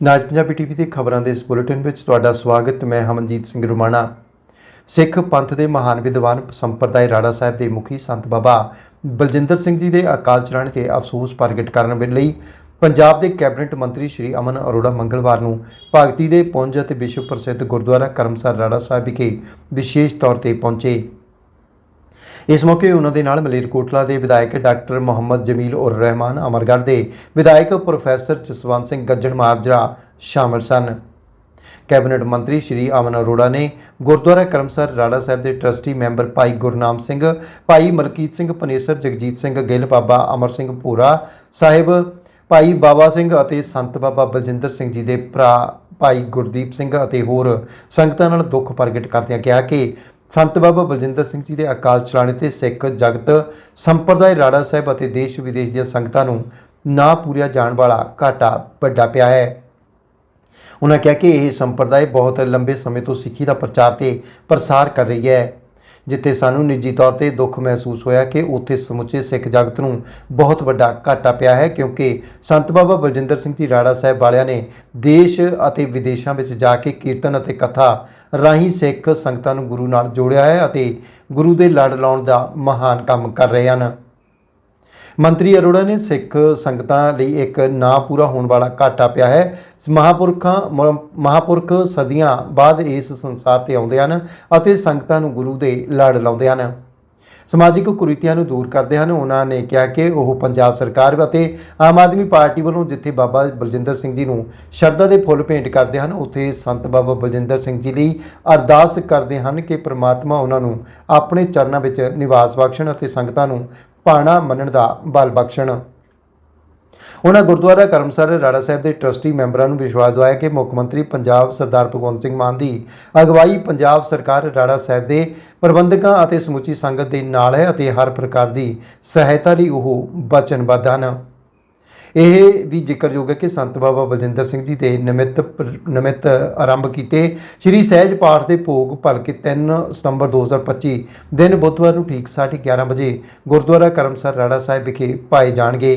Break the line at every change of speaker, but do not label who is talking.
ਨਾਜ Punjabi TV ਦੇ ਖਬਰਾਂ ਦੇ ਇਸ ਬੁਲੇਟਿਨ ਵਿੱਚ ਤੁਹਾਡਾ ਸਵਾਗਤ, ਮੈਂ ਹਮਨਜੀਤ ਸਿੰਘ ਰੁਮਾਣਾ। ਸਿੱਖ ਪੰਥ ਦੇ ਮਹਾਨ ਵਿਦਵਾਨ ਸੰਪਰਦਾਇ ਰਾੜਾ ਸਾਹਿਬ ਦੇ ਮੁਖੀ ਸੰਤ ਬਾਬਾ ਬਲਜਿੰਦਰ ਸਿੰਘ ਜੀ ਦੇ ਅਕਾਲ ਚਲਾਣੇ ਤੇ ਅਫਸੋਸ ਪ੍ਰਗਟ ਕਰਨ ਲਈ ਪੰਜਾਬ ਦੇ ਕੈਬਨਿਟ ਮੰਤਰੀ ਸ਼੍ਰੀ ਅਮਨ ਅਰੋੜਾ ਮੰਗਲਵਾਰ ਨੂੰ ਭਗਤੀ ਦੇ ਪੁੰਜ ਅਤੇ ਵਿਸ਼ਵ ਪ੍ਰਸਿੱਧ ਗੁਰਦੁਆਰਾ ਕਰਮਸਰ ਰਾੜਾ ਸਾਹਿਬ ਵਿਖੇ ਵਿਸ਼ੇਸ਼ ਤੌਰ ਤੇ ਪਹੁੰਚੇ। ਇਸ ਮੌਕੇ ਉਹਨਾਂ ਦੇ ਨਾਲ ਮਲੇਰਕੋਟਲਾ ਦੇ ਵਿਧਾਇਕ ਡਾਕਟਰ ਮੁਹੰਮਦ ਜਮੀਲ ਉਰ ਰਹਿਮਾਨ ਅਮਰਗੜ੍ਹ ਦੇ ਵਿਧਾਇਕ ਪ੍ਰੋਫੈਸਰ ਜਸਵੰਤ ਸਿੰਘ ਗੱਜਣ ਮਾਰਜਰਾ ਸ਼ਾਮਲ ਸਨ। ਕੈਬਨਿਟ ਮੰਤਰੀ ਸ਼੍ਰੀ ਅਮਨ ਅਰੋੜਾ ਨੇ ਗੁਰਦੁਆਰਾ ਕਰਮਸਰ ਰਾੜਾ ਸਾਹਿਬ ਦੇ ਟਰਸਟੀ ਮੈਂਬਰ ਭਾਈ ਗੁਰਨਾਮ ਸਿੰਘ, ਭਾਈ ਮਲਕੀਤ ਸਿੰਘ ਪਨੇਸਰ, ਜਗਜੀਤ ਸਿੰਘ ਗਿੱਲ, ਬਾਬਾ ਅਮਰ ਸਿੰਘ ਭੂਰਾ ਸਾਹਿਬ, ਭਾਈ ਬਾਬਾ ਸਿੰਘ ਅਤੇ ਸੰਤ ਬਾਬਾ ਬਲਜਿੰਦਰ ਸਿੰਘ ਜੀ ਦੇ ਭਰਾ ਭਾਈ ਗੁਰਦੀਪ ਸਿੰਘ ਅਤੇ ਹੋਰ ਸੰਗਤਾਂ ਨਾਲ ਦੁੱਖ ਪ੍ਰਗਟ ਕਰਦਿਆਂ ਕਿਹਾ ਕਿ ਸੰਤ ਬਾਬਾ ਬਲਜਿੰਦਰ ਸਿੰਘ ਜੀ ਦੇ ਅਕਾਲ ਚਲਾਣੇ ਤੇ ਸਿੱਖ ਜਗਤ ਸੰਪਰਦਾਇ ਰਾੜਾ ਸਾਹਿਬ ਅਤੇ ਦੇਸ਼ ਵਿਦੇਸ਼ ਦੀਆਂ ਸੰਗਤਾਂ ਨੂੰ ਨਾ ਪੂਰਿਆ ਜਾਣ ਵਾਲਾ ਘਾਟਾ ਵੱਡਾ ਪਿਆ ਹੈ। ਉਹਨਾਂ ਕਿਹਾ ਕਿ ਇਹ ਸੰਪਰਦਾਇ ਬਹੁਤ ਲੰਬੇ ਸਮੇਂ ਤੋਂ ਸਿੱਖੀ ਦਾ ਪ੍ਰਚਾਰ ਤੇ ਪ੍ਰਸਾਰ ਕਰ ਰਹੀ ਹੈ। ਜਿੱਥੇ ਸਾਨੂੰ ਨਿੱਜੀ ਤੌਰ ਤੇ ਦੁੱਖ ਮਹਿਸੂਸ ਹੋਇਆ ਕਿ ਉੱਥੇ ਸਮੁੱਚੇ ਸਿੱਖ ਜਗਤ ਨੂੰ ਬਹੁਤ ਵੱਡਾ ਘਾਟਾ ਪਿਆ ਹੈ, ਕਿਉਂਕਿ ਸੰਤ ਬਾਬਾ ਬਲਜਿੰਦਰ ਸਿੰਘ ਜੀ ਰਾੜਾ ਸਾਹਿਬ ਵਾਲਿਆਂ ਨੇ ਦੇਸ਼ ਅਤੇ ਵਿਦੇਸ਼ਾਂ ਵਿੱਚ ਜਾ ਕੇ ਕੀਰਤਨ ਅਤੇ ਕਥਾ ਰਾਹੀਂ ਸਿੱਖ ਸੰਗਤਾਂ ਨੂੰ ਗੁਰੂ ਨਾਲ ਜੋੜਿਆ ਹੈ ਅਤੇ ਗੁਰੂ ਦੇ ਲੜ ਲਾਉਣ ਦਾ ਮਹਾਨ ਕੰਮ ਕਰ ਰਹੇ ਹਨ। ਮੰਤਰੀ ਅਰੋੜਾ ਨੇ ਸਿੱਖ ਸੰਗਤਾਂ ਲਈ ਇੱਕ ਨਾ ਪੂਰਾ ਹੋਣ ਵਾਲਾ ਘਾਟਾ ਪਿਆ ਹੈ। ਮਹਾਪੁਰਖਾਂ, ਮ- ਮਹਾਪੁਰਖ ਸਦੀਆਂ ਬਾਅਦ ਇਸ ਸੰਸਾਰ ਤੇ ਆਉਂਦੇ ਹਨ ਅਤੇ ਸੰਗਤਾਂ ਨੂੰ ਗੁਰੂ ਦੇ ਲੜ ਲਾਉਂਦੇ ਹਨ। ਸਮਾਜਿਕ ਕੁਰੀਤੀਆਂ ਨੂੰ ਦੂਰ ਕਰਦੇ ਹਨ। ਉਹਨਾਂ ਨੇ ਕਿਹਾ ਕਿ ਉਹ ਪੰਜਾਬ ਸਰਕਾਰ ਅਤੇ ਆਮ ਆਦਮੀ ਪਾਰਟੀ ਵੱਲੋਂ ਜਿੱਥੇ ਬਾਬਾ ਬਲਜਿੰਦਰ ਸਿੰਘ ਜੀ ਨੂੰ ਸ਼ਰਧਾ ਦੇ ਫੁੱਲ ਭੇਂਟ ਕਰਦੇ ਹਨ, ਉੱਥੇ ਸੰਤ ਬਾਬਾ ਬਲਜਿੰਦਰ ਸਿੰਘ ਜੀ ਲਈ ਅਰਦਾਸ ਕਰਦੇ ਹਨ ਕਿ ਪ੍ਰਮਾਤਮਾ ਉਹਨਾਂ ਨੂੰ ਆਪਣੇ ਚਰਨਾਂ ਵਿੱਚ ਨਿਵਾਸ ਬਖਸ਼ਣ ਅਤੇ ਸੰਗਤਾਂ ਨੂੰ ਪਾਣਾ ਮੰਨਣ ਦਾ ਬਲ ਬਖਸ਼ਣ। ਉਹਨਾਂ ਗੁਰਦੁਆਰਾ ਕਰਮਸਰ ਰਾੜਾ ਸਾਹਿਬ ਦੇ ਟਰਸਟੀ ਮੈਂਬਰਾਂ ਨੂੰ ਵਿਸ਼ਵਾਸ ਦਿਵਾਇਆ ਕਿ ਮੁੱਖ ਮੰਤਰੀ ਪੰਜਾਬ ਸਰਦਾਰ ਭਗਵੰਤ ਸਿੰਘ ਮਾਨ ਦੀ ਅਗਵਾਈ ਪੰਜਾਬ ਸਰਕਾਰ ਰਾੜਾ ਸਾਹਿਬ ਦੇ ਪ੍ਰਬੰਧਕਾਂ ਅਤੇ ਸਮੁੱਚੀ ਸੰਗਤ ਦੇ ਨਾਲ ਹੈ ਅਤੇ ਹਰ ਪ੍ਰਕਾਰ ਦੀ ਸਹਾਇਤਾ ਲਈ ਉਹ ਵਚਨਬੱਧ ਹਨ। ਇਹ ਵੀ ਜ਼ਿਕਰਯੋਗ ਹੈ ਕਿ ਸੰਤ ਬਾਬਾ ਬਲਜਿੰਦਰ ਸਿੰਘ ਜੀ ਦੇ ਨਿਮਿਤ ਨਿਮਿਤ ਆਰੰਭ ਕੀਤੇ ਸ੍ਰੀ ਸਹਿਜ ਪਾਠ ਦੇ ਭੋਗ ਭਲਕੇ 3 ਸਤੰਬਰ 2025 ਦਿਨ ਬੁੱਧਵਾਰ ਨੂੰ ਠੀਕ 11:30 ਵਜੇ ਗੁਰਦੁਆਰਾ ਕਰਮਸਰ ਰਾੜਾ ਸਾਹਿਬ ਵਿਖੇ ਪਾਏ ਜਾਣਗੇ।